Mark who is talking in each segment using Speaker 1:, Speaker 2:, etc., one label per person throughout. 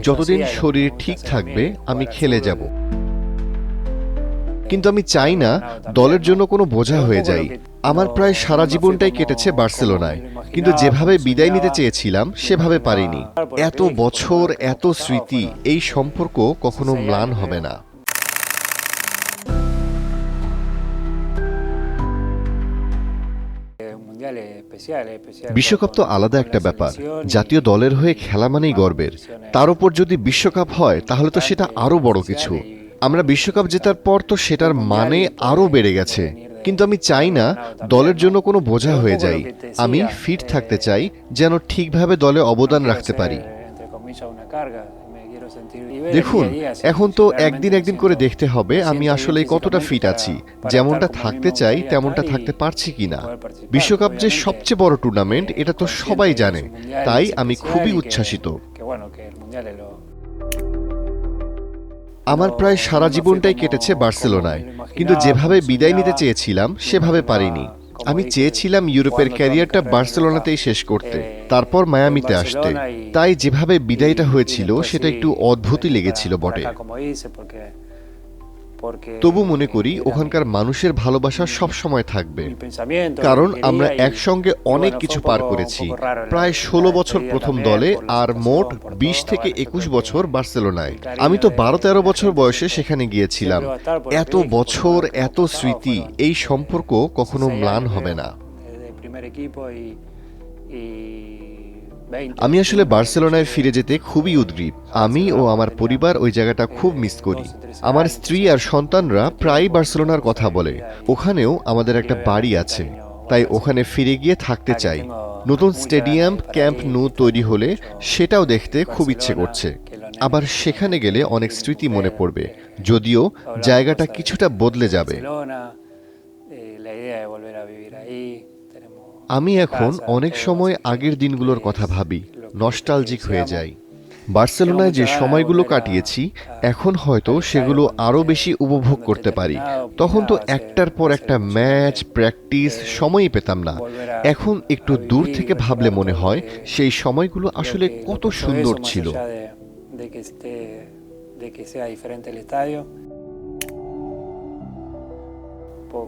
Speaker 1: যতদিন শরীর ঠিক থাকবে আমি খেলে যাব। কিন্তু আমি চাই না দলের জন্য কোনো বোঝা হয়ে যাই আমার প্রায় সারা জীবনটাই কেটেছে বার্সেলোনায়। কিন্তু যেভাবে বিদায় নিতে চেয়েছিলাম সেভাবে পারিনি। এত বছর এত স্মৃতি এই সম্পর্ক কখনো ম্লান হবে না। বিশ্বকাপ তো আলাদা একটা ব্যাপার। জাতীয় দলের হয়ে খেলা মানেই গর্বের। তার উপর যদি বিশ্বকাপ হয় তাহলে তো সেটা আরও বড় কিছু। আমরা বিশ্বকাপ জেতার পর তো সেটার মানে আরও বেড়ে গেছে। কিন্তু আমি চাই না দলের জন্য কোনো বোঝা হয়ে যাই আমি ফিট থাকতে চাই যেন ঠিকভাবে দলে অবদান রাখতে পারি। দেখুন এখন তো একদিন একদিন করে দেখতে হবে আমি আসলে কতটা ফিট আছি যেমনটা থাকতে চাই তেমনটা থাকতে পারছি কিনা। বিশ্বকাপ যে সবচেয়ে বড় টুর্নামেন্ট এটা তো সবাই জানে তাই আমি খুবই উচ্ছ্বাসিত। আমার প্রায় সারা জীবনটাই কেটেছে বার্সেলোনায় কিন্তু যেভাবে বিদায় নিতে চেয়েছিলাম সেভাবে পারিনি। আমি চেয়েছিলাম ইউরোপের ক্যারিয়ারটা বার্সেলোনাতেই শেষ করতে। তারপর মায়ামিতে আসতে। তাই যেভাবে বিদায়টা হয়েছিল সেটা একটু অদ্ভুতই লেগেছিল বটে। তবু মনে করি ওখানকার মানুষের ভালোবাসা সব সময় থাকবে। কারণ আমরা একসঙ্গে অনেক কিছু পার করেছি। প্রায় ষোলো বছর প্রথম দলে আর মোট বিশ থেকে একুশ বছর বার্সেলোনায়। আমি তো বারো তেরো বছর বয়সে সেখানে গিয়েছিলাম। এত বছর এত স্মৃতি এই সম্পর্ক কখনো ম্লান হবে না। আমি আসলে বার্সেলোনায় ফিরে যেতে খুবই উদ্গ্রীব। আমি ও আমার পরিবার ওই জায়গাটা খুব মিস করি। আমার স্ত্রী আর সন্তানরা প্রায়ই বার্সেলোনার কথা বলে। ওখানেও আমাদের একটা বাড়ি আছে। তাই ওখানে ফিরে গিয়ে থাকতে চাই। নতুন স্টেডিয়াম, ক্যাম্প নু তৈরি হলে সেটাও দেখতে খুব ইচ্ছে করছে। আবার সেখানে গেলে অনেক স্মৃতি মনে পড়বে। যদিও জায়গাটা কিছুটা বদলে যাবে। আমি এখন অনেক সময় আগের দিনগুলোর কথা ভাবি নস্টালজিক হয়ে যাই। বার্সেলোনায় যে সময়গুলো কাটিয়েছি এখন হয়তো সেগুলো আরও বেশি উপভোগ করতে পারি। তখন তো একটার পর একটা ম্যাচ প্র্যাকটিস সময়ই পেতাম না। এখন একটু দূর থেকে ভাবলে মনে হয় সেই সময়গুলো আসলে কত সুন্দর ছিল।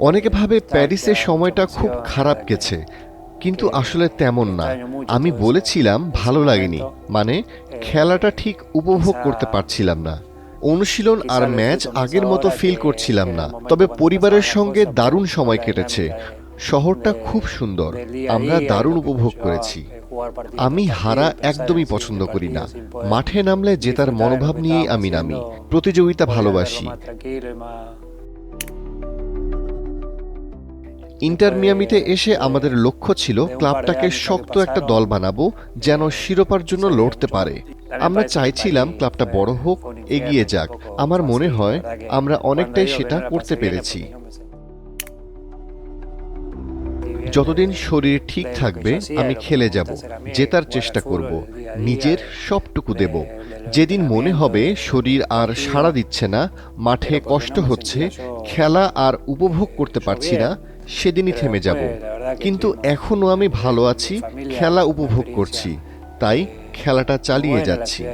Speaker 1: অনেকে ভাবে প্যারিসের সময়টা খুব খারাপ গেছে, কিন্তু আসলে তেমন না। আমি বলেছিলাম ভালো লাগেনি মানে খেলাটা ঠিক উপভোগ করতে পারছিলাম না। অনুশীলন আর ম্যাচ আগের মতো ফিল করছিলাম না, তবে পরিবারের সঙ্গে দারুণ সময় কেটেছে। শহরটা খুব সুন্দর, আমরা দারুণ উপভোগ করেছি। আমি হারা একদমই পছন্দ করি না, মাঠে নামলে জেতার মনোভাব নিয়েই আমি নামি, প্রতিযোগিতা ভালোবাসি। ইন্টার মিয়ামিতে এসে আমাদের লক্ষ্য ছিল ক্লাবটাকে শক্ত একটা দল বানাবো যেন শিরোপার জন্য লড়তে পারে। আমরা চাইছিলাম ক্লাবটা বড় হোক এগিয়ে যাক। আমার মনে হয় আমরা অনেকটাই সেটা করতে পেরেছি। যতদিন শরীর ঠিক থাকবে আমি খেলে যাব জেতার চেষ্টা করব নিজের সবটুকু দেব। যেদিন মনে হবে শরীর আর সাড়া দিচ্ছে না মাঠে কষ্ট হচ্ছে খেলা আর উপভোগ করতে পারছি না সেদিনই থেমে যাব। কিন্তু এখনও আমি ভালো আছি খেলা উপভোগ করছি। তাই খেলাটা চালিয়ে যাচ্ছি।